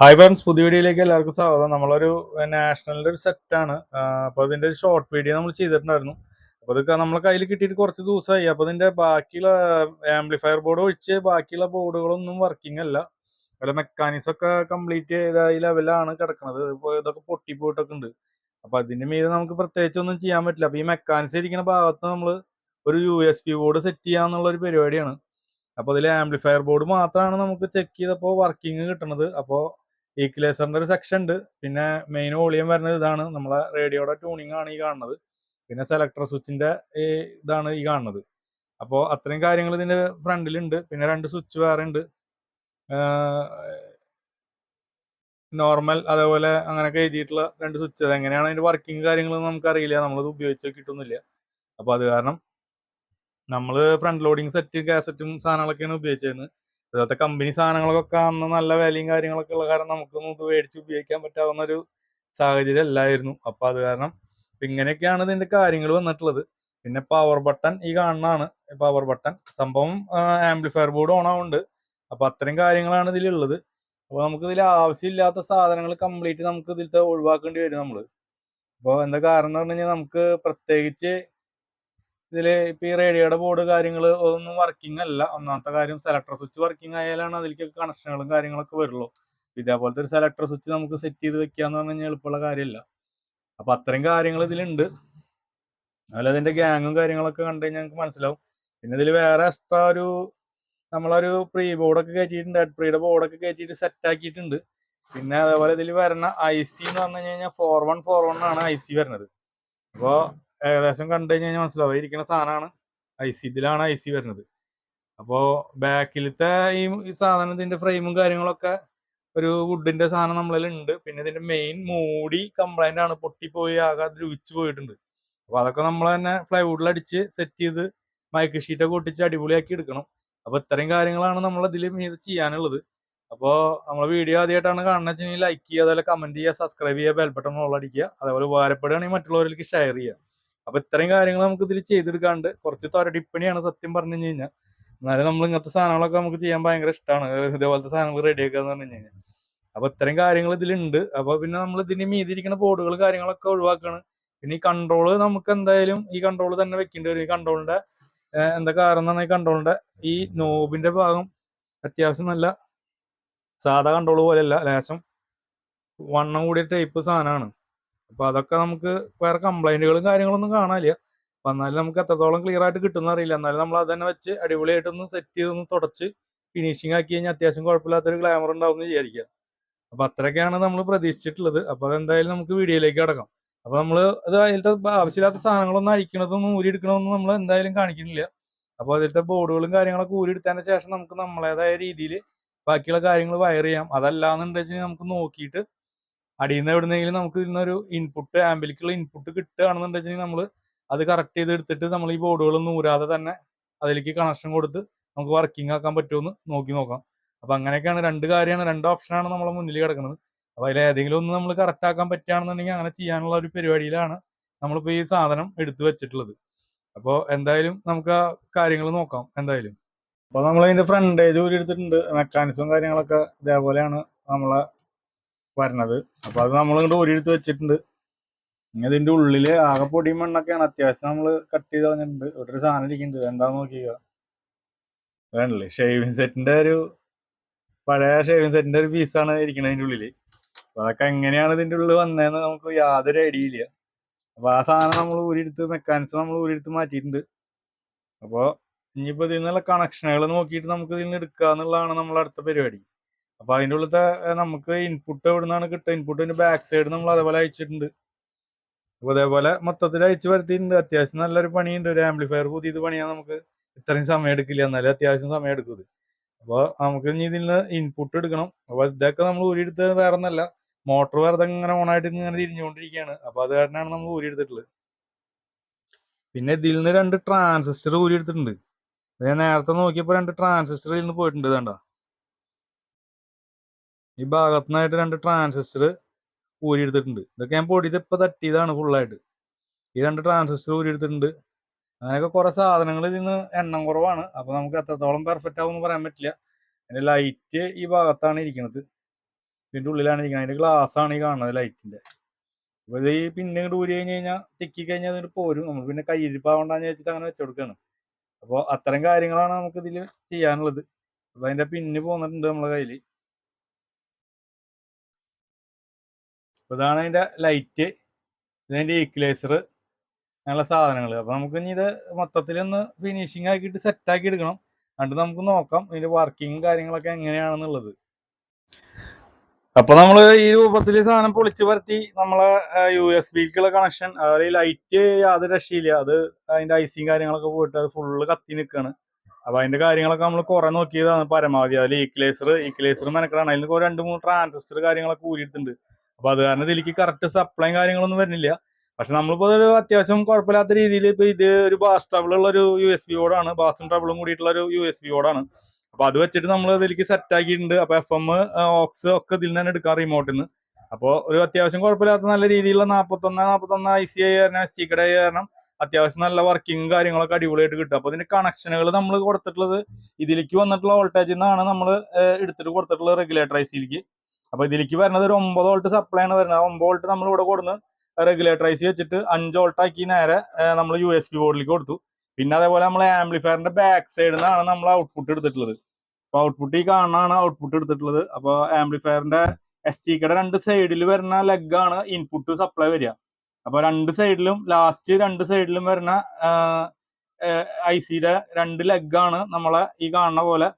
Hi friends പുതിയ വീഡിയോയിലേക്ക് എല്ലാവർക്കും സ്വാഗതം. നമ്മളൊരു നാഷണലിന്റെ ഒരു സെറ്റാണ് അപ്പോൾ അതിന്റെ ഒരു ഷോർട്ട് വീഡിയോ നമ്മൾ ചെയ്തിട്ടുണ്ടായിരുന്നു. അപ്പോൾ ഇതൊക്കെ നമ്മളെ കയ്യിൽ കിട്ടിയിട്ട് കുറച്ച് ദിവസമായി അപ്പോൾ ഇതിന്റെ ബാക്കിയുള്ള ആംപ്ലിഫയർ ബോർഡ് ഒഴിച്ച് ബാക്കിയുള്ള ബോർഡുകളൊന്നും വർക്കിംഗ് അല്ല. അതുപോലെ മെക്കാനിക്സ് ഒക്കെ കംപ്ലീറ്റ് ചെയ്ത ഈ ലെവലാണ് കിടക്കുന്നത് ഇപ്പോൾ ഇതൊക്കെ പൊട്ടിപ്പോയിട്ടൊക്കെ ഉണ്ട്. അപ്പോൾ അതിന്റെ മീതെ നമുക്ക് പ്രത്യേകിച്ച് ഒന്നും ചെയ്യാൻ പറ്റില്ല. അപ്പോൾ ഈ മെക്കാനിക്സ് ഇരിക്കുന്ന ഭാഗത്ത് നമ്മൾ ഒരു U S P board set ചെയ്യാന്നുള്ള ഒരു പരിപാടിയാണ്. അപ്പോൾ അതിൽ ആംപ്ലിഫയർ ബോർഡ് മാത്രമാണ് നമുക്ക് ചെക്ക് ചെയ്തപ്പോൾ വർക്കിംഗ് കിട്ടുന്നത് അപ്പോൾ ഈക്വലൈസറിന്റെ ഒരു സെക്ഷൻ ഉണ്ട്. പിന്നെ മെയിൻ വോളിയം വരുന്നത് ഇതാണ് നമ്മളെ റേഡിയോയുടെ ട്യൂണിംഗ് ആണ് ഈ കാണുന്നത്. പിന്നെ സെലക്ടർ സ്വിച്ചിന്റെ ഇതാണ് ഈ കാണുന്നത്. അപ്പോൾ അത്രയും കാര്യങ്ങൾ ഇതിന്റെ ഫ്രണ്ടിലുണ്ട് പിന്നെ രണ്ട് സ്വിച്ച് വേറെ ഉണ്ട്. നോർമൽ അതേപോലെ അങ്ങനെയൊക്കെ എഴുതിയിട്ടുള്ള രണ്ട് സ്വിച്ച് അത് എങ്ങനെയാണ് അതിന്റെ വർക്കിംഗ് കാര്യങ്ങൾ നമുക്കറിയില്ല. നമ്മളത് ഉപയോഗിച്ച് കിട്ടുന്നില്ല അപ്പോൾ അത് കാരണം നമ്മൾ ഫ്രണ്ട് ലോഡിങ് സെറ്റ് കാസറ്റും സാധനങ്ങളൊക്കെയാണ് ഉപയോഗിച്ചിരുന്നത് ഇപ്പോഴത്തെ കമ്പനി സാധനങ്ങളൊക്കെ അന്ന് നല്ല വിലയും കാര്യങ്ങളൊക്കെ ഉള്ള കാരണം നമുക്കൊന്നും ഇത് മേടിച്ച് ഉപയോഗിക്കാൻ പറ്റാവുന്ന ഒരു സാഹചര്യം അല്ലായിരുന്നു. അപ്പൊ അത് കാരണം ഇങ്ങനെയൊക്കെയാണ് ഇതിന്റെ കാര്യങ്ങൾ വന്നിട്ടുള്ളത്. പിന്നെ പവർ ബട്ടൺ ഈ കാണുന്നതാണ്. പവർ ബട്ടൺ സംഭവം ആംപ്ലിഫയർ ബോർഡ് ഓൺ ആവുന്നുണ്ട്. അപ്പൊ അത്രയും കാര്യങ്ങളാണ് ഇതിലുള്ളത്. അപ്പൊ നമുക്ക് ഇതിൽ ആവശ്യമില്ലാത്ത സാധനങ്ങൾ കംപ്ലീറ്റ് നമുക്ക് ഇതിലത്തെ ഒഴിവാക്കേണ്ടി വരും നമ്മൾ. അപ്പോൾ എന്താ കാരണം എന്ന് പറഞ്ഞു കഴിഞ്ഞാൽ നമുക്ക് പ്രത്യേകിച്ച് ഇതിൽ ഇപ്പൊ ഈ റേഡിയോയുടെ ബോർഡ് കാര്യങ്ങൾ ഒന്നും വർക്കിംഗ് അല്ല. ഒന്നാമത്തെ കാര്യം സെലക്ടർ സ്വിച്ച് വർക്കിംഗ് ആയാലാണ് അതിലേക്ക് കണക്ഷനുകളും കാര്യങ്ങളൊക്കെ വരുള്ളൂ. ഇതേപോലത്തെ ഒരു സെലക്ടർ സ്വിച്ച് നമുക്ക് സെറ്റ് ചെയ്ത് വെക്കാന്ന് പറഞ്ഞു കഴിഞ്ഞാൽ എളുപ്പമുള്ള കാര്യമല്ല. അപ്പൊ അത്രയും കാര്യങ്ങൾ ഇതിലുണ്ട്. അതുപോലെ അതിന്റെ ഗ്യാങ്ങും കാര്യങ്ങളൊക്കെ കണ്ടു കഴിഞ്ഞാൽ നമുക്ക് മനസ്സിലാവും. പിന്നെ ഇതിൽ വേറെ എക്സ്ട്രാ ഒരു നമ്മളൊരു പ്രീ ബോർഡൊക്കെ കയറ്റിയിട്ടുണ്ട് പ്രീയുടെ ബോർഡൊക്കെ കയറ്റിയിട്ട് സെറ്റ് ആക്കിയിട്ടുണ്ട്. പിന്നെ അതേപോലെ ഇതിൽ വരുന്ന ഐ സി എന്ന് പറഞ്ഞു കഴിഞ്ഞാൽ ഫോർ വൺ ഫോർ വൺ ആണ് ഐ സി വരുന്നത്. അപ്പോൾ ഏകദേശം കണ്ടു കഴിഞ്ഞാൽ മനസ്സിലാവും. ഇരിക്കുന്ന സാധനമാണ് ഐ സി ഇതിലാണ് ഐ സി വരുന്നത്. അപ്പോ ബാക്കിലത്തെ ഈ സാധനം സാധനത്തിന്റെ ഫ്രെയിമും കാര്യങ്ങളൊക്കെ ഒരു വുഡിന്റെ സാധനം നമ്മളിൽ ഉണ്ട് പിന്നെ ഇതിന്റെ മെയിൻ മൂടി കംപ്ലൈന്റ് ആണ്. പൊട്ടിപ്പോയി ആകെ ദ്രവിച്ചു പോയിട്ടുണ്ട്. അപ്പൊ അതൊക്കെ നമ്മൾ തന്നെ ഫ്ലൈവുഡിൽ അടിച്ച് സെറ്റ് ചെയ്ത് മയക്ക് ഷീറ്റൊക്കെ ഒട്ടിച്ച് അടിപൊളിയാക്കി എടുക്കണം. അപ്പൊ ഇത്രയും കാര്യങ്ങളാണ് നമ്മൾ ഇതിൽ മീത് ചെയ്യാനുള്ളത്. അപ്പോൾ നമ്മളെ വീഡിയോ ആദ്യമായിട്ടാണ് കാണുന്നത് വെച്ചാൽ ലൈക്ക് ചെയ്യുക അതുപോലെ കമന്റ് ചെയ്യുക സബ്സ്ക്രൈബ് ചെയ്യുക ബെൽബട്ടൺ അടിക്കുക അതേപോലെ ഉപകാരപ്പെടുകയാണെങ്കിൽ മറ്റുള്ളവരിലേക്ക് ഷെയർ ചെയ്യുക. അപ്പൊ ഇത്രയും കാര്യങ്ങൾ നമുക്ക് ഇതിൽ ചെയ്തെടുക്കാണ്ട് കുറച്ച് തൊരടിപ്പണിയാണ് സത്യം പറഞ്ഞു കഴിഞ്ഞാൽ എന്നാലും നമ്മൾ ഇങ്ങനത്തെ സാധനങ്ങളൊക്കെ നമുക്ക് ചെയ്യാൻ ഭയങ്കര ഇഷ്ടമാണ് ഇതേപോലത്തെ സാധനങ്ങൾ റെഡിയാക്കുക എന്ന് പറഞ്ഞു കഴിഞ്ഞാൽ അപ്പൊ ഇത്രയും കാര്യങ്ങൾ ഇതിലുണ്ട്. അപ്പൊ പിന്നെ നമ്മൾ ഇതിന് മീതിരിക്കുന്ന ബോർഡുകൾ കാര്യങ്ങളൊക്കെ ഒഴിവാക്കാണ്. പിന്നെ ഈ കൺട്രോൾ നമുക്ക് എന്തായാലും ഈ കൺട്രോൾ തന്നെ വെക്കേണ്ടി വരും. ഈ കൺട്രോളിന്റെ എന്താ കാരണം ഈ കൺട്രോളിന്റെ ഈ നോബിന്റെ ഭാഗം അത്യാവശ്യം നല്ല സാധാ കൺട്രോൾ പോലെയല്ല. ലേശം വണ്ണം കൂടിയ ടൈപ്പ് സാധനമാണ്. അപ്പൊ അതൊക്കെ നമുക്ക് വേറെ കംപ്ലൈന്റുകളും കാര്യങ്ങളൊന്നും കാണാനില്ല. അപ്പൊ എന്നാലും നമുക്ക് എത്രത്തോളം ക്ലിയർ ആയിട്ട് കിട്ടുന്ന അറിയില്ല. എന്നാലും നമ്മൾ അത് തന്നെ വെച്ച് അടിപൊളിയായിട്ടൊന്ന് സെറ്റ് ചെയ്തൊന്ന് തുടച്ച് ഫിനിഷിംഗ് ആക്കി കഴിഞ്ഞാൽ അത്യാവശ്യം കുഴപ്പമില്ലാത്തൊരു ഗ്ലാമർ ഉണ്ടാവും എന്ന് വിചാരിക്കുക. അപ്പൊ അത്രയൊക്കെയാണ് നമ്മൾ പ്രതീക്ഷിച്ചിട്ടുള്ളത്. അപ്പൊ അതെന്തായാലും നമുക്ക് വീഡിയോയിലേക്ക് അടക്കാം അപ്പൊ നമ്മൾ അത് അതിലത്തെ ആവശ്യമില്ലാത്ത സാധനങ്ങളൊന്നും അഴിക്കണതൊന്നും ഊരിയെടുക്കണമെന്നും നമ്മൾ എന്തായാലും കാണിക്കുന്നില്ല. അപ്പൊ അതിലത്തെ ബോർഡുകളും കാര്യങ്ങളൊക്കെ ഊരിയെടുത്തതിന് ശേഷം നമുക്ക് നമ്മളേതായ രീതിയിൽ ബാക്കിയുള്ള കാര്യങ്ങൾ വയർ ചെയ്യാം. അതല്ലാന്നുണ്ടെങ്കിൽ നമുക്ക് നോക്കിയിട്ട് അടിയിൽ നിന്ന് എവിടുന്നെങ്കിലും നമുക്ക് ഇന്നൊരു ഇൻപുട്ട് ആംബിലിക്കുള്ള ഇൻപുട്ട് കിട്ടുകയാണെന്നുണ്ടെങ്കിൽ നമ്മൾ അത് കറക്റ്റ് ചെയ്ത് എടുത്തിട്ട് നമ്മൾ ഈ ബോർഡുകളൊന്നും ഊരാതെ തന്നെ അതിലേക്ക് കണക്ഷൻ കൊടുത്ത് നമുക്ക് വർക്കിംഗ് ആക്കാൻ പറ്റുമെന്ന് നോക്കി നോക്കാം. അപ്പൊ അങ്ങനെയൊക്കെയാണ് രണ്ട് കാര്യമാണ് രണ്ട് ഓപ്ഷനാണ് നമ്മളെ മുന്നിൽ കിടക്കുന്നത്. അപ്പൊ അതിൽ ഏതെങ്കിലും ഒന്ന് നമ്മൾ കറക്റ്റ് ആക്കാൻ പറ്റുകയാണെന്നുണ്ടെങ്കിൽ അങ്ങനെ ചെയ്യാനുള്ള ഒരു പരിപാടിയിലാണ് നമ്മളിപ്പോ ഈ സാധനം എടുത്തു വെച്ചിട്ടുള്ളത്. അപ്പോൾ എന്തായാലും നമുക്ക് ആ കാര്യങ്ങൾ നോക്കാം എന്തായാലും. അപ്പൊ നമ്മൾ അതിന്റെ ഫ്രണ്ടേജ് ഊരി എടുത്തിട്ടുണ്ട് മെക്കാനിസം കാര്യങ്ങളൊക്കെ ഇതേപോലെയാണ് നമ്മളെ വരണത്. അപ്പൊ അത് നമ്മൾ ഇങ്ങോട്ട് ഊരിയെടുത്ത് വെച്ചിട്ടുണ്ട്. ഇനി ഇതിന്റെ ഉള്ളിൽ ആകെ പൊടിയും മണ്ണൊക്കെയാണ്. അത്യാവശ്യം നമ്മൾ കട്ട് ചെയ്ത് കളഞ്ഞിട്ടുണ്ട്. ഇവിടെ ഒരു സാധനം ഇരിക്കുന്നുണ്ട്. എന്താന്ന് നോക്കിയ വേണല്ലേ ഷേവിങ് സെറ്റിന്റെ ഒരു പഴയ ഷേവിങ് സെറ്റിന്റെ ഒരു പീസാണ് ഇരിക്കുന്നത് ഇതിന്റെ ഉള്ളിൽ. അപ്പൊ അതൊക്കെ എങ്ങനെയാണ് ഇതിന്റെ ഉള്ളിൽ വന്നതെന്ന് നമുക്ക് യാതൊരു ഐഡിയ ഇല്ല. അപ്പൊ ആ സാധനം നമ്മൾ ഊരിയെടുത്ത് മെക്കാനിസം നമ്മൾ ഊരിയെടുത്ത് മാറ്റിയിട്ടുണ്ട്. അപ്പൊ ഇനിയിപ്പോ ഇതിൽ നിന്നുള്ള കണക്ഷനുകൾ നോക്കിയിട്ട് നമുക്ക് ഇതിൽ നിന്ന് എടുക്കുക എന്നുള്ളതാണ് നമ്മളെ അടുത്ത പരിപാടി. അപ്പൊ അതിന്റെ ഉള്ളത്തെ നമുക്ക് ഇൻപുട്ട് എവിടെ നിന്നാണ് കിട്ടുക ഇൻപുട്ടിന്റെ ബാക്ക് സൈഡ് നമ്മൾ അതേപോലെ അയച്ചിട്ടുണ്ട്. അപ്പൊ അതേപോലെ മൊത്തത്തിൽ അയച്ചു വരുത്തിയിട്ടുണ്ട്. അത്യാവശ്യം നല്ലൊരു പണിയുണ്ട്. ഒരു ആംപ്ലിഫയർ പുതിയത് പണിയാൻ നമുക്ക് ഇത്രയും സമയം എടുക്കില്ല. എന്നാലും അത്യാവശ്യം സമയം എടുക്കും ഇത്. അപ്പൊ നമുക്ക് ഇനി ഇതിൽ നിന്ന് ഇൻപുട്ട് എടുക്കണം. അപ്പൊ ഇതൊക്കെ നമ്മൾ ഊരിയെടുത്തത് വേറെ ഒന്നല്ല മോട്ടോർ വെറുതെ ഇങ്ങനെ ഓണായിട്ട് ഇങ്ങനെ തിരിഞ്ഞുകൊണ്ടിരിക്കുകയാണ്. അപ്പൊ അത് കാരണമാണ് നമ്മൾ ഊരിയെടുത്തിട്ടുള്ളത്. പിന്നെ ഇതിൽ നിന്ന് രണ്ട് ട്രാൻസിസ്റ്റർ ഊരിയെടുത്തിട്ടുണ്ട്. ഞാൻ നേരത്തെ നോക്കിയപ്പോൾ രണ്ട് ട്രാൻസിസ്റ്റർ ഇതിൽ നിന്ന് പോയിട്ടുണ്ട്. ഇതണ്ട? ഈ ഭാഗത്തുനിന്നായിട്ട് രണ്ട് ട്രാൻസിസ്റ്റർ ഊരിയെടുത്തിട്ടുണ്ട്. ഇതൊക്കെ ഞാൻ പൊടിയത് ഇപ്പൊ തട്ടിയതാണ് ഫുള്ളായിട്ട് ഈ രണ്ട് ട്രാൻസിസ്റ്റർ ഊരിയെടുത്തിട്ടുണ്ട്. അങ്ങനെയൊക്കെ കുറെ സാധനങ്ങൾ ഇതിന്ന് എണ്ണം കുറവാണ്. അപ്പോൾ നമുക്ക് എത്രത്തോളം പെർഫെക്റ്റ് ആവുമെന്ന് പറയാൻ പറ്റില്ല. അതിന്റെ ലൈറ്റ് ഈ ഭാഗത്താണ് ഇരിക്കുന്നത് ഇതിന്റെ ഉള്ളിലാണ് ഇരിക്കുന്നത് അതിന്റെ ഗ്ലാസ് ആണ് ഈ കാണുന്നത് ലൈറ്റിന്റെ അപ്പൊ ഇത് ഈ പിന്നെ ഊരി കഴിഞ്ഞ് കഴിഞ്ഞാൽ തിക്കി കഴിഞ്ഞാൽ അതിന് പോരും. നമ്മൾ പിന്നെ കയ്യിരിപ്പാവണ്ടെന്ന് വെച്ചിട്ട് അങ്ങനെ വെച്ചുകൊടുക്കുകയാണ് അപ്പോൾ അത്തരം കാര്യങ്ങളാണ് നമുക്ക് ഇതിൽ ചെയ്യാനുള്ളത്. അപ്പോൾ അതിന്റെ പിന്ന് പോന്നിട്ടുണ്ട് നമ്മളെ കയ്യിൽ. ഇതാണ് അതിന്റെ ലൈറ്റ് ഇതിന്റെ ഈക്വലൈസർ അങ്ങനെയുള്ള സാധനങ്ങൾ അപ്പോൾ നമുക്ക് ഇനി ഇത് മൊത്തത്തിൽ ഒന്ന് ഫിനിഷിംഗ് ആക്കിയിട്ട് സെറ്റാക്കി എടുക്കണം. എന്നിട്ട് നമുക്ക് നോക്കാം ഇതിന്റെ വർക്കിങ്ങും കാര്യങ്ങളൊക്കെ എങ്ങനെയാണെന്നുള്ളത്. അപ്പൊ നമ്മൾ ഈ രൂപത്തിൽ സാധനം പൊളിച്ചു പരത്തി നമ്മളെ യു എസ് ബിക്കുള്ള കണക്ഷൻ അതായത് ഈ ലൈറ്റ് യാതൊരു രക്ഷയില്ല. അത് അതിന്റെ ഐസിയും കാര്യങ്ങളൊക്കെ പോയിട്ട് അത് ഫുള്ള് കത്തി നിൽക്കുകയാണ് അപ്പൊ അതിന്റെ കാര്യങ്ങളൊക്കെ നമ്മൾ കുറെ നോക്കിയതാണ് പരമാവധി. അതിൽ ഈക്ലേസർ ഈക്ലേസർ മെനക്കെടാണ് അതിൽ രണ്ട് മൂന്ന് ട്രാൻസിസ്റ്റർ കാര്യങ്ങളൊക്കെ ഊരിയിട്ടുണ്ട് അപ്പൊ അത് കാരണം ഇതിലേക്ക് കറക്റ്റ് സപ്ലൈ കാര്യങ്ങളൊന്നും വരുന്നില്ല. പക്ഷെ നമ്മളിപ്പോ ഒരു അത്യാവശ്യം കുഴപ്പമില്ലാത്ത രീതിയിൽ ഇപ്പൊ ഇത് ഒരു ബാസ് ട്രബിൾ ഉള്ള ഒരു യു എസ് ബി ബോർഡാണ് ബാസും ട്രബിളും കൂടിയിട്ടുള്ള ഒരു യു എസ് ബി ബോർഡാണ് അപ്പൊ അത് വെച്ചിട്ട് നമ്മൾ ഇതിലേക്ക് സെറ്റ് ആക്കിയിട്ടുണ്ട്. അപ്പൊ എഫ് എം ഓക്സ് ഒക്കെ ഇതിൽ നിന്ന് തന്നെ എടുക്കാം റിമോട്ടിന്ന് അപ്പോൾ ഒരു അത്യാവശ്യം കുഴപ്പമില്ലാത്ത നല്ല രീതിയിലുള്ള നാൽപ്പത്തൊന്ന് നാൽപ്പത്തൊന്ന് ഐ സി ഐ കാരണം എസ് ടി കാരണം അത്യാവശ്യം നല്ല വർക്കിംഗ് കാര്യങ്ങളൊക്കെ അടിപൊളിയായിട്ട് കിട്ടും. അപ്പൊ ഇതിന്റെ കണക്ഷനുകൾ നമ്മൾ കൊടുത്തിട്ടുള്ളത് ഇതിലേക്ക് വന്നിട്ടുള്ള വോൾട്ടേജിൽ നിന്നാണ് നമ്മൾ എടുത്തിട്ട് കൊടുത്തിട്ടുള്ളത് റെഗുലേറ്റർ ഐ സിയിലേക്ക് അപ്പൊ ഇതിലേക്ക് വരുന്നത് ഒരു ഒമ്പത് വോൾട്ട് സപ്ലൈ ആണ് വരുന്നത്. ആ ഒമ്പത് വോൾട്ട് നമ്മൾ ഇവിടെ കൊടുന്ന് റെഗുലേറ്റർ ഐ സി വെച്ചിട്ട് അഞ്ച് വോൾട്ട് ആക്കി നേരെ നമ്മൾ യു എസ് പി ബോർഡിലേക്ക് കൊടുത്തു. പിന്നെ അതേപോലെ നമ്മൾ ആംപ്ലിഫയറിന്റെ ബാക്ക് സൈഡിൽ നിന്നാണ് നമ്മൾ ഔട്ട്പുട്ട് എടുത്തിട്ടുള്ളത്. അപ്പൊ ഔട്ട്പുട്ട് ഈ കാണാനാണ് ഔട്ട്പുട്ട് എടുത്തിട്ടുള്ളത്. അപ്പൊ ആംപ്ലിഫയറിന്റെ എസ് ടി കടെ രണ്ട് സൈഡിൽ വരുന്ന ലെഗാണ് ഇൻപുട്ട് സപ്ലൈ വരിക. അപ്പൊ രണ്ട് സൈഡിലും ലാസ്റ്റ് രണ്ട് സൈഡിലും വരുന്ന ഐ സിയുടെ രണ്ട് ലെഗാണ് നമ്മളെ ഈ കാണുന്ന പോലെ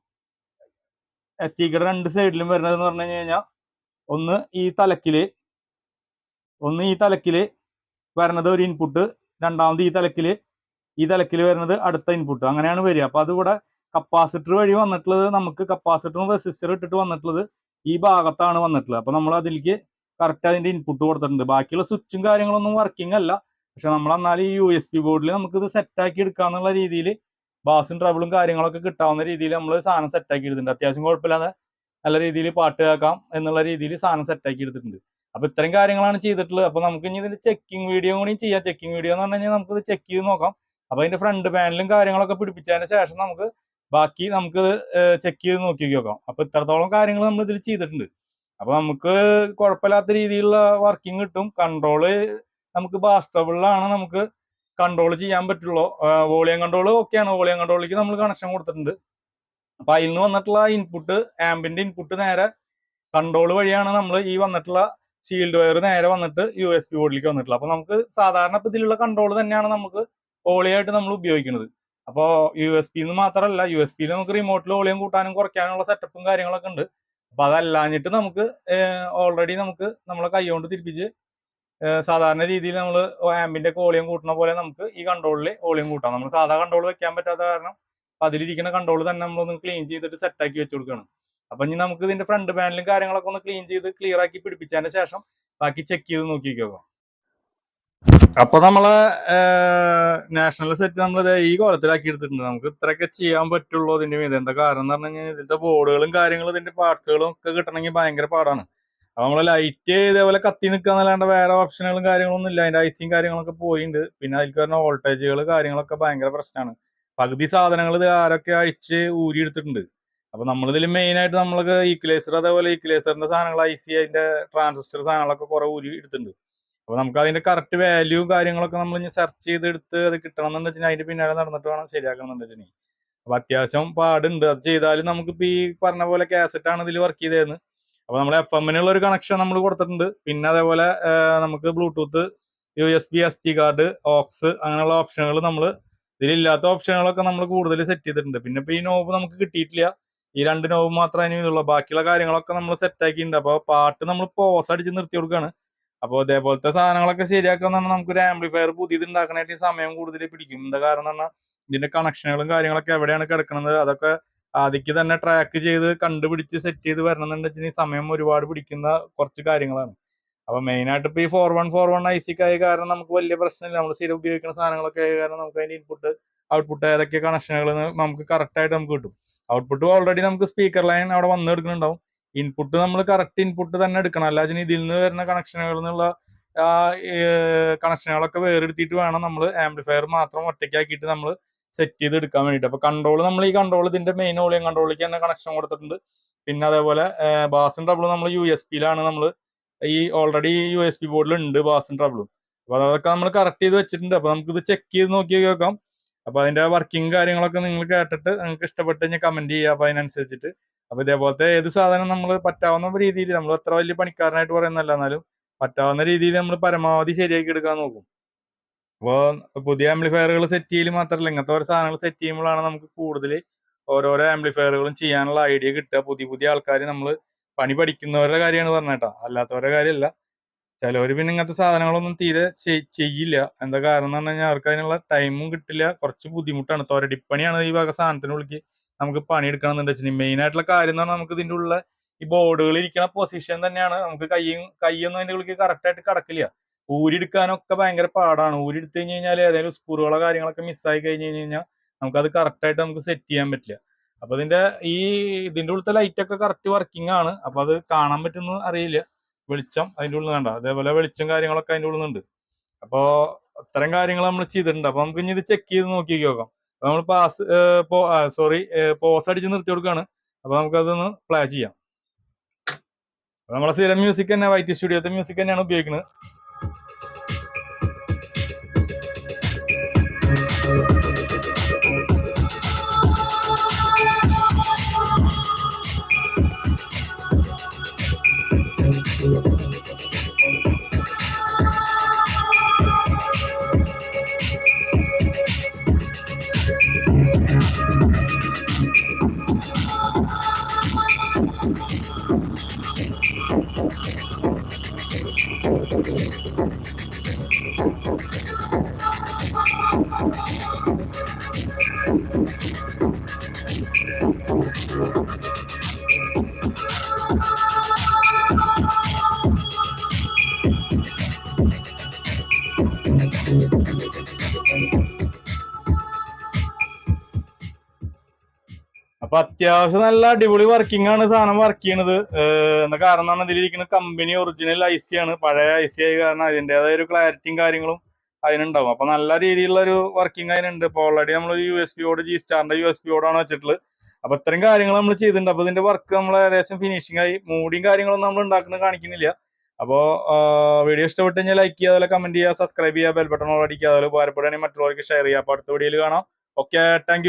എസ് ടി കടെ രണ്ട് സൈഡിലും വരുന്നത് എന്ന് പറഞ്ഞു കഴിഞ്ഞാൽ ഒന്ന് ഈ തലക്കിൽ ഒന്ന് ഈ തലക്കിൽ വരുന്നത് ഒരു ഇൻപുട്ട് രണ്ടാമത് ഈ തലക്കിൽ ഈ തലക്കിൽ വരുന്നത് അടുത്ത ഇൻപുട്ട് അങ്ങനെയാണ് വരിക. അപ്പൊ അതിവിടെ കപ്പാസിറ്റർ വഴി വന്നിട്ടുള്ളത് നമുക്ക് കപ്പാസിറ്ററും റെസിസ്റ്റർ ഇട്ടിട്ട് വന്നിട്ടുള്ളത് ഈ ഭാഗത്താണ് വന്നിട്ടുള്ളത്. അപ്പൊ നമ്മൾ അതിലേക്ക് കറക്റ്റ് അതിന്റെ ഇൻപുട്ട് കൊടുത്തിട്ടുണ്ട്. ബാക്കിയുള്ള സ്വിച്ചും കാര്യങ്ങളൊന്നും വർക്കിംഗ് അല്ല. പക്ഷെ നമ്മൾ എന്നാൽ ഈ യു എസ് പി ബോർഡിൽ നമുക്ക് ഇത് സെറ്റ് ആക്കി എടുക്കാന്നുള്ള രീതിയിൽ ബാസും ട്രബിളും കാര്യങ്ങളൊക്കെ കിട്ടാവുന്ന രീതിയിൽ നമ്മൾ സാധനം സെറ്റാക്കി എടുത്തിട്ടുണ്ട്. അത്യാവശ്യം കുഴപ്പമില്ലാതെ നല്ല രീതിയിൽ പാട്ട് കേൾക്കാം എന്നുള്ള രീതിയിൽ സാധനം സെറ്റാക്കി എടുത്തിട്ടുണ്ട്. അപ്പൊ ഇത്തരം കാര്യങ്ങളാണ് ചെയ്തിട്ടുള്ളത്. അപ്പൊ നമുക്ക് ഇനി ഇതിന്റെ ചെക്കിംഗ് വീഡിയോ കൂടി ചെയ്യാം. ചെക്കിംഗ് വീഡിയോ എന്ന് പറഞ്ഞു കഴിഞ്ഞാൽ നമുക്ക് ഇത് ചെക്ക് ചെയ്ത് നോക്കാം. അപ്പൊ അതിന്റെ ഫ്രണ്ട് പാനലും കാര്യങ്ങളൊക്കെ പിടിപ്പിച്ചതിന് ശേഷം നമുക്ക് ബാക്കി നമുക്ക് ചെക്ക് ചെയ്ത് നോക്കി നോക്കാം. അപ്പൊ ഇത്രത്തോളം കാര്യങ്ങൾ നമ്മൾ ഇതിൽ ചെയ്തിട്ടുണ്ട്. അപ്പൊ നമുക്ക് കുഴപ്പമില്ലാത്ത രീതിയിലുള്ള വർക്കിംഗ് കിട്ടും. കൺട്രോൾ നമുക്ക് ബാസ്റ്റബിളിലാണ് നമുക്ക് കൺട്രോൾ ചെയ്യാൻ പറ്റുള്ളൂ. വോളിയം കൺട്രോൾ ഓക്കെയാണ് വോളിയം കൺട്രോളിലേക്ക് നമ്മൾ കണക്ഷൻ കൊടുത്തിട്ടുണ്ട്. അപ്പൊ അതിൽ നിന്ന് വന്നിട്ടുള്ള ഇൻപുട്ട് ആംബിന്റെ ഇൻപുട്ട് നേരെ കൺട്രോൾ വഴിയാണ് നമ്മൾ ഈ വന്നിട്ടുള്ള ഷീൽഡ് വയർ നേരെ വന്നിട്ട് യു എസ് പി ബോർഡിലേക്ക് വന്നിട്ടുള്ളത്. അപ്പൊ നമുക്ക് സാധാരണ ഇപ്പൊ ഇതിലുള്ള കൺട്രോൾ തന്നെയാണ് നമുക്ക് ഓളിയായിട്ട് നമ്മൾ ഉപയോഗിക്കുന്നത് അപ്പോൾ യു എസ് പി മാത്രമല്ല യു എസ് പി നമുക്ക് റിമോട്ടിൽ ഓളിയും കൂട്ടാനും കുറയ്ക്കാനുള്ള സെറ്റപ്പും കാര്യങ്ങളൊക്കെ ഉണ്ട്. അപ്പൊ അതല്ലാഞ്ഞിട്ട് നമുക്ക് ഓൾറെഡി നമുക്ക് നമ്മളെ കൈകൊണ്ട് തിരിപ്പിച്ച് സാധാരണ രീതിയിൽ നമ്മൾ ആംബിന്റെ ഒക്കെ ഓളിയും കൂട്ടുന്ന പോലെ നമുക്ക് ഈ കൺട്രോളിൽ ഓളിയും കൂട്ടാം. നമ്മൾ സാധാ കൺട്രോൾ വെക്കാൻ പറ്റാത്ത കാരണം അതിലിരിക്കുന്ന കൺട്രോൾ തന്നെ നമ്മളൊന്ന് ക്ലീൻ ചെയ്തിട്ട് സെറ്റ് ആക്കി വെച്ച് കൊടുക്കുകയാണ് അപ്പൊ ഇനി നമുക്ക് ഇതിന്റെ ഫ്രണ്ട് പാനലും കാര്യങ്ങളൊക്കെ ഒന്ന് ക്ലീൻ ചെയ്ത് ക്ലിയർ ആക്കി പിടിപ്പിച്ചതിന് ശേഷം ബാക്കി ചെക്ക് ചെയ്ത് നോക്കി നോക്കാം അപ്പൊ നമ്മളെ നാഷണൽ സെറ്റ് നമ്മൾ ഈ കോലത്തിലാക്കി എടുത്തിട്ടുണ്ട്. നമുക്ക് ഇത്രയൊക്കെ ചെയ്യാൻ പറ്റുള്ളൂ ഇതിന്റെ മീത്. എന്താ കാരണം എന്ന് പറഞ്ഞു കഴിഞ്ഞാൽ ഇതിന്റെ ബോർഡുകളും കാര്യങ്ങളും ഇതിന്റെ പാർട്സുകളും ഒക്കെ കിട്ടണമെങ്കിൽ ഭയങ്കര പാടാണ്. അപ്പൊ നമ്മളെ ലൈറ്റ് ഇതേപോലെ കത്തി നിൽക്കാന്നല്ലാണ്ട് വേറെ ഓപ്ഷനുകളും കാര്യങ്ങളൊന്നും ഇല്ല. അതിന്റെ ഐസിയും കാര്യങ്ങളൊക്കെ പോയിട്ടുണ്ട് പിന്നെ അതിൽ വരുന്ന വോൾട്ടേജുകൾ കാര്യങ്ങളൊക്കെ ഭയങ്കര പ്രശ്നമാണ് പകുതി സാധനങ്ങൾ ഇത് ആരൊക്കെ അഴിച്ച് ഊരി എടുത്തിട്ടുണ്ട്. അപ്പൊ നമ്മളിതിൽ മെയിൻ ആയിട്ട് നമ്മൾക്ക് ഈക്വലൈസർ അതേപോലെ ഈക്വലൈസറിന്റെ സാധനങ്ങൾ ഐ സി അതിന്റെ ട്രാൻസിസ്റ്റർ സാധനങ്ങളൊക്കെ കുറെ ഊരി എടുത്തിട്ടുണ്ട്. അപ്പൊ നമുക്ക് അതിന്റെ കറക്റ്റ് വാല്യൂ കാര്യങ്ങളൊക്കെ നമ്മൾ ഇനി സെർച്ച് ചെയ്തെടുത്ത് അത് കിട്ടണം എന്ന് വെച്ചാൽ അതിന്റെ പിന്നാലെ നടന്നിട്ട് വേണം ശരിയാക്കണം എന്ന് വെച്ചാൽ അപ്പൊ അത്യാവശ്യം പാടുണ്ട്. അത് ചെയ്താലും നമുക്കിപ്പോ ഈ പറഞ്ഞ പോലെ കാസറ്റ് ആണ് ഇതിൽ വർക്ക് ചെയ്തതെന്ന്. അപ്പൊ നമ്മൾ എഫ് എമ്മിനുള്ള ഒരു കണക്ഷൻ നമ്മൾ കൊടുത്തിട്ടുണ്ട്. പിന്നെ അതേപോലെ നമുക്ക് bluetooth U S B S T card aux അങ്ങനെയുള്ള ഓപ്ഷനുകൾ നമ്മൾ ഇതിലില്ലാത്ത ഓപ്ഷനുകളൊക്കെ നമ്മൾ കൂടുതൽ സെറ്റ് ചെയ്തിട്ടുണ്ട്. പിന്നെ ഇപ്പൊ ഈ നോബ് നമുക്ക് കിട്ടിയിട്ടില്ല. ഈ രണ്ട് നോബ് മാത്രമേ അതിന് ഇതുള്ളൂ ബാക്കിയുള്ള കാര്യങ്ങളൊക്കെ നമ്മൾ സെറ്റ് ആക്കിയിട്ടുണ്ട്. അപ്പൊ പാട്ട് നമ്മൾ പോസ് അടിച്ച് നിർത്തി കൊടുക്കുകയാണ് അപ്പോൾ ഇതേപോലത്തെ സാധനങ്ങളൊക്കെ പറഞ്ഞാൽ നമുക്ക് ഒരു ആംപ്ലിഫയർ പുതിയത് ഉണ്ടാക്കാനായിട്ട് സമയം കൂടുതൽ പിടിക്കും. എന്താ കാരണം എന്ന് പറഞ്ഞാൽ ഇതിന്റെ കണക്ഷനുകളും കാര്യങ്ങളൊക്കെ എവിടെയാണ് കിടക്കുന്നത്? അതൊക്കെ ആദ്യക്ക് തന്നെ ട്രാക്ക് ചെയ്ത് കണ്ടുപിടിച്ച് സെറ്റ് ചെയ്ത് വരണം എന്നുണ്ടെങ്കിൽ സമയം ഒരുപാട് പിടിക്കുന്ന കുറച്ച് കാര്യങ്ങളാണ്. അപ്പൊ മെയിൻ ആയിട്ട് ഇപ്പൊ ഈ four one four one I ആയ കാരണം നമുക്ക് വലിയ പ്രശ്നമില്ല. നമ്മൾ സ്ഥിരം ഉപയോഗിക്കുന്ന സാധനങ്ങളൊക്കെ ആയ കാരണം നമുക്ക് അതിന്റെ ഇൻപുട്ട് ഔട്ട്പുട്ട് ഏതൊക്കെ കണക്ഷനുകൾ നമുക്ക് കറക്റ്റ് ആയിട്ട് നമുക്ക് കിട്ടും. ഔട്ട്പുട്ട് ഓൾറെഡി നമുക്ക് സ്പീക്കർ ലൈൻ അവിടെ വന്ന് എടുക്കുന്നുണ്ടാവും. ഇൻപുട്ട് നമ്മൾ കറക്റ്റ് ഇൻപുട്ട് തന്നെ എടുക്കണം. അല്ലാതെ ഇതിൽ നിന്ന് വരുന്ന കണക്ഷനുകളിൽ നിന്നുള്ള കണക്ഷനുകളൊക്കെ വേറെടുത്തിട്ട് വേണം നമ്മൾ ആംപ്ലിഫയർ മാത്രം ഒറ്റയ്ക്കാക്കിയിട്ട് നമ്മൾ സെറ്റ് ചെയ്ത് എടുക്കാൻ വേണ്ടിയിട്ട്. അപ്പൊ കൺട്രോൾ നമ്മൾ ഈ കൺട്രോൾ ഇതിന്റെ മെയിൻ വോളിയം കൺട്രോളിലേക്ക് തന്നെ കണക്ഷൻ കൊടുത്തിട്ടുണ്ട്. പിന്നെ അതേപോലെ ബാസും ഡബിളും നമ്മൾ യു എസ് പിയിലാണ് നമ്മൾ ഈ ഓൾറെഡി യു എസ് പി ബോർഡിൽ ഉണ്ട് ബാസും ട്രബിളും അപ്പൊ അതൊക്കെ നമ്മൾ കറക്റ്റ് ചെയ്ത് വെച്ചിട്ടുണ്ട്. അപ്പൊ നമുക്ക് ഇത് ചെക്ക് ചെയ്ത് നോക്കി നോക്കാം അപ്പൊ അതിന്റെ വർക്കിംഗ് കാര്യങ്ങളൊക്കെ നിങ്ങൾ കേട്ടിട്ട് നിങ്ങൾക്ക് ഇഷ്ടപ്പെട്ട് കഴിഞ്ഞാൽ കമന്റ് ചെയ്യുക. അപ്പൊ അതിനനുസരിച്ചിട്ട്. അപ്പൊ ഇതേപോലത്തെ ഏത് സാധനം നമ്മൾ പറ്റാവുന്ന രീതിയിൽ നമ്മൾ എത്ര വലിയ പണിക്കാരനായിട്ട് പറയുന്നല്ല എന്നാലും പറ്റാവുന്ന രീതിയിൽ നമ്മൾ പരമാവധി ശരിയാക്കി എടുക്കാൻ നോക്കും. അപ്പോൾ പുതിയ ആംപ്ലിഫയറുകൾ സെറ്റ് ചെയ്യൽ മാത്രമല്ല ഇങ്ങനത്തെ ഓരോ സാധനങ്ങൾ സെറ്റ് ചെയ്യുമ്പോഴാണ് നമുക്ക് കൂടുതൽ ഓരോരോ ആംപ്ലിഫയറുകളും ചെയ്യാനുള്ള ഐഡിയ കിട്ടുക. പുതിയ പുതിയ ആൾക്കാർ നമ്മൾ പണി പഠിക്കുന്നവരുടെ കാര്യമാണ് പറഞ്ഞേട്ടാ അല്ലാത്തവരുടെ കാര്യമല്ല. ചിലവർ പിന്നെ ഇങ്ങനത്തെ സാധനങ്ങളൊന്നും തീരെ ചെയ്- ചെയ്യില്ല. എന്താ കാരണം എന്ന് പറഞ്ഞു കഴിഞ്ഞാൽ അവർക്ക് അതിനുള്ള ടൈമും കിട്ടില്ല. കുറച്ച് ബുദ്ധിമുട്ടാണ്. തൊരടിപ്പണിയാണ് ഈ വക സാധനത്തിനുള്ളിൽ നമുക്ക് പണിയെടുക്കണം എന്ന് വെച്ചിട്ടുണ്ടെങ്കിൽ. മെയിൻ ആയിട്ടുള്ള കാര്യം എന്ന് പറഞ്ഞാൽ നമുക്ക് ഇതിന്റെ ഉള്ള ഈ ബോർഡുകൾ ഇരിക്കുന്ന പൊസിഷൻ തന്നെയാണ്. നമുക്ക് കൈയും കൈയൊന്നും അതിന്റെ ഉള്ളിൽ കറക്റ്റ് ആയിട്ട് കിടക്കില്ല. ഊരിയെടുക്കാനൊക്കെ ഭയങ്കര പാടാണ്. ഊരിയെടുത്ത് കഴിഞ്ഞ് കഴിഞ്ഞാൽ ഏതെങ്കിലും സ്ക്രൂകളോ കാര്യങ്ങളൊക്കെ മിസ്സായി കഴിഞ്ഞ് കഴിഞ്ഞ് കഴിഞ്ഞാൽ നമുക്കത് കറക്റ്റ് ആയിട്ട് നമുക്ക് സെറ്റ് ചെയ്യാൻ പറ്റില്ല. അപ്പൊ ഇതിന്റെ ഈ ഇതിന്റെ ഉള്ളത്തെ ലൈറ്റ് ഒക്കെ കറക്റ്റ് വർക്കിംഗ് ആണ്. അപ്പൊ അത് കാണാൻ പറ്റുന്ന അറിയില്ല. വെളിച്ചം അതിന്റെ ഉള്ളിൽ വേണ്ട അതേപോലെ വെളിച്ചം കാര്യങ്ങളൊക്കെ അതിന്റെ ഉള്ളിൽ ഉണ്ട് അപ്പോ അത്തരം കാര്യങ്ങൾ നമ്മൾ ചെയ്തിട്ടുണ്ട്. അപ്പൊ നമുക്ക് ഇനി ഇത് ചെക്ക് ചെയ്ത് നോക്കി. നോക്കാം നമ്മൾ പാസ് സോറി പോസ് അടിച്ച് നിർത്തി കൊടുക്കാണ്. അപ്പൊ നമുക്കതൊന്ന് പ്ലേ ചെയ്യാം. നമ്മളെ സ്ഥിരം മ്യൂസിക് തന്നെ വൈറ്റ് സ്റ്റുഡിയോത്തെ മ്യൂസിക് തന്നെയാണ് ഉപയോഗിക്കുന്നത്. അപ്പൊ അത്യാവശ്യം നല്ല അടിപൊളി വർക്കിംഗ് ആണ് സാധനം വർക്ക് ചെയ്യണത്. എന്ന കാരണം ഇതിലിരിക്കുന്ന കമ്പനി ഒറിജിനൽ ഐ സി ആണ്. പഴയ ഐ സി ആയ കാരണം അതിന്റെതായ ഒരു ക്ലാരിറ്റിയും കാര്യങ്ങളും അതിനുണ്ടാവും. അപ്പൊ നല്ല രീതിയിലുള്ള ഒരു വർക്കിംഗ് അതിനുണ്ട്. ഇപ്പൊ ഓൾറെഡി നമ്മൾ യു എസ് പി ഓട് ജി സ്റ്റാറിന്റെ യു എസ് പി ഓടാണ് വെച്ചിട്ടുള്ളത്. അപ്പൊ ഇത്രയും കാര്യങ്ങൾ നമ്മൾ ചെയ്തിട്ടുണ്ട്. അപ്പൊ ഇതിന്റെ വർക്ക് നമ്മൾ ഏകദേശം ഫിനിഷിംഗ് ആയി. മൂടിയും കാര്യങ്ങളൊന്നും നമ്മൾ ഉണ്ടാക്കുന്നത് കാണിക്കുന്നില്ല. അപ്പോൾ വീഡിയോ ഇഷ്ടപ്പെട്ട് കഴിഞ്ഞാൽ ലൈക്ക് ചെയ്യുക കമന്റ് ചെയ്യുക സബ്സ്ക്രൈബ് ചെയ്യുക ബെൽ ബട്ടൺ അതുപോലെ ഉപകാരപ്പെടുകയാണെങ്കിൽ മറ്റുള്ളവർക്ക് ഷെയർ ചെയ്യുക. അപ്പോൾ അടുത്ത വീഡിയോയിൽ കാണാം. Okay thank